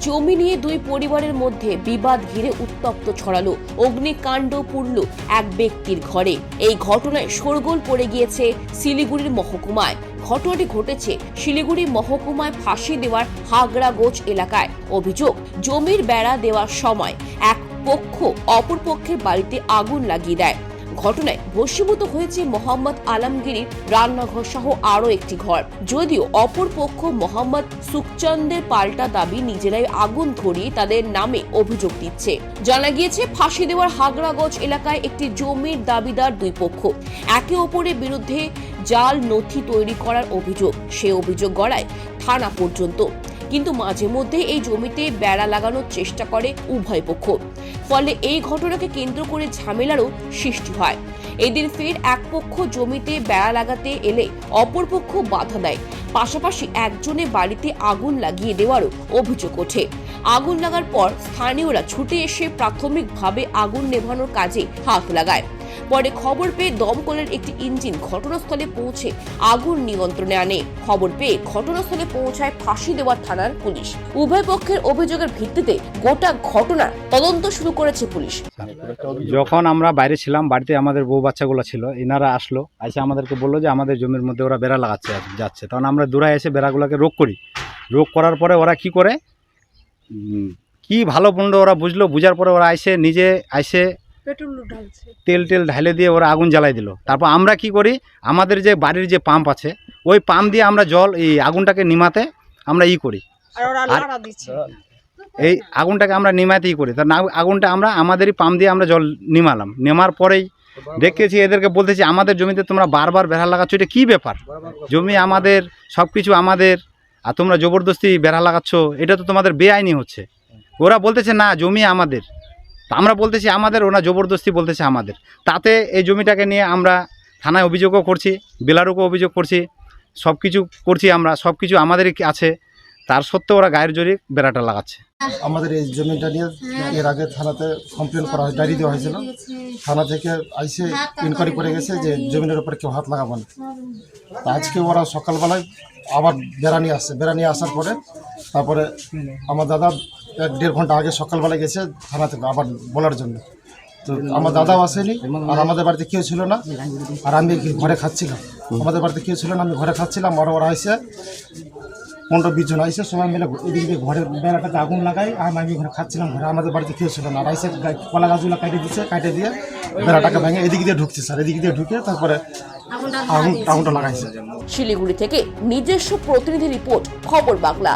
জমি নিয়ে দুই পরিবারের মধ্যে বিবাদ ঘিরে উত্তপ্ত ছড়ালো। অগ্নিকাণ্ড পুড়ল এক ব্যক্তির ঘরে। এই ঘটনায় শোরগোল পড়ে গিয়েছে শিলিগুড়ির মহকুমায়। ঘটনাটি ঘটেছে শিলিগুড়ি মহকুমায় ফাঁসি দেওয়ার হাগড়াগোচ এলাকায়। অভিযোগ, জমির বেড়া দেওয়ার সময় এক পক্ষ অপর পক্ষের বাড়িতে আগুন লাগিয়ে দেয়। ঘটনায় ভস্মীভূত হয়েছে মোহাম্মদ আলমগীরির রান্নাঘর সহ আরও একটি ঘর। যদিও অপর পক্ষ মোহাম্মদ সুখচন্দের পাল্টা দাবি নিজেরাই আগুন ধরিয়ে তাদের নামে অভিযোগ দিচ্ছে। জানা গিয়েছে, ফাঁসি দেওয়ার হাগড়াগঞ্জ এলাকায় একটি জমির দাবিদার দুই পক্ষ। একে অপরের বিরুদ্ধে জাল নথি তৈরি করার অভিযোগ। সে অভিযোগ গড়ায় থানা পর্যন্ত। কিন্তু মাঝে মধ্যে এই জমিতে বেড়া লাগানোর চেষ্টা করে উভয় পক্ষ। ফলে এই ঘটনাকে কেন্দ্র করে ঝামেলারও সৃষ্টি হয়। এদিন ফের এক পক্ষ জমিতে বেড়া লাগাতে এলে অপর পক্ষ বাধা দেয়। পাশাপাশি একজনের বাড়িতে আগুন লাগিয়ে দেওয়ারও অভিযোগ ওঠে। আগুন লাগার পর স্থানীয়রা ছুটে এসে প্রাথমিকভাবে আগুন নেভানোর কাজে হাত লাগায়। পরে খবর পেয়ে দমকলের একটি ইঞ্জিন ঘটনাস্থলে পৌঁছে আগুন নিয়ন্ত্রণে আনে। খবর পেয়ে ঘটনাস্থলে পৌঁছায় ফাঁসি দেওয়ার থানার পুলিশ। উভয় পক্ষের অভিযোগের ভিত্তিতে গোটা ঘটনার তদন্ত শুরু করেছে পুলিশ। যখন আমরা বাইরে ছিলাম, বাড়িতে আমাদের বউ বাচ্চাগুলো ছিল, এনারা আসলো, এসে আমাদেরকে বলল যে আমাদের জমির মধ্যে ওরা বেড়া লাগাচ্ছে যাচ্ছে। তখন আমরা দূরে এসে বেড়াগুলোকে রোগ করি। রোগ করার পরে ওরা কি করে? কি ভালো মন্দ ওরা বুঝলো, বুঝার পরে ওরা আইসে নিজে আইসে পেট্রোল ঢালছে। তেল টেল ঢালে দিয়ে ওরা আগুন জ্বালাই দিল। তারপর আমরা কি করি? আমাদের যে বাড়ির যে পাম্প আছে ওই পাম্প দিয়ে আমরা জল এই আগুনটাকে নিমাতে আমরা ই করি। আর এই আগুনটাকে আমরা নিমাতেই করি। তা না আগুনটা আমরা আমাদেরই পাম্প দিয়ে আমরা জল নিমালাম। নেমার পরেই দেখেছি এদেরকে বলতেছি আমাদের জমিতে তোমরা বারবার বেড়া লাগাচ্ছ এটা কী ব্যাপার? জমি আমাদের সব কিছু আমাদের আর তোমরা জবরদস্তি বেড়া লাগাচ্ছ এটা তো তোমাদের বেআইনি হচ্ছে। ওরা বলতেছে না জমি আমাদের। আমরা বলতেছি আমাদের, ওরা জবরদস্তি বলতেছে আমাদের। তাতে এই জমিটাকে নিয়ে আমরা থানায় অভিযোগও করছি, বেলারুকও অভিযোগ করছি সব কিছু করছি আমরা সব কিছু আমাদেরই আছে। তার সত্ত্বেও ওরা গায়ের জোরে বেড়াটা লাগাচ্ছে। আমাদের এই জমিটা নিয়ে এর আগে থানাতে কমপ্লেন করা হয়, ডায়েরি দেওয়া হয়েছিল। থানা থেকে আইসে ইনকোয়ারি করে গেছে যে জমিনের উপরে কেউ হাত লাগাবো না। আজকে ওরা সকালবেলায় আবার বেড়া নিয়ে আসছে বেড়া নিয়ে আসার পরে তারপরে আমার দাদা এক দেড় ঘণ্টা আগে সকালবেলায় গেছে থানা থেকে আবার বলার জন্য। তো আমার দাদাও আসেনি আর আমাদের বাড়িতে কেউ ছিল না আর আমি ঘরে খাচ্ছিলাম। আমাদের বাড়িতে কেউ ছিল না আমি ঘরে খাচ্ছিলাম আর ওরা এসে পনেরো বিশ জন আইসে সবাই মিলে এদিক দিয়ে ঘরের বেড়াটাতে আগুন লাগাই আর আমি ঘরে খাচ্ছিলাম ঘরে। আমাদের বাড়িতে কেউ ছিল না আর আইসে কলা গাছগুলো কাটে দিচ্ছে কাটে দিয়ে বেড়াটাকে ভেঙে এদিক দিয়ে ঢুকছে স্যার এদিক দিয়ে ঢুকে তারপরে আগুন আগুনটা লাগাইছে। শিলিগুড়ি থেকে নিজস্ব প্রতিনিধি রিপোর্ট খবর বাংলা।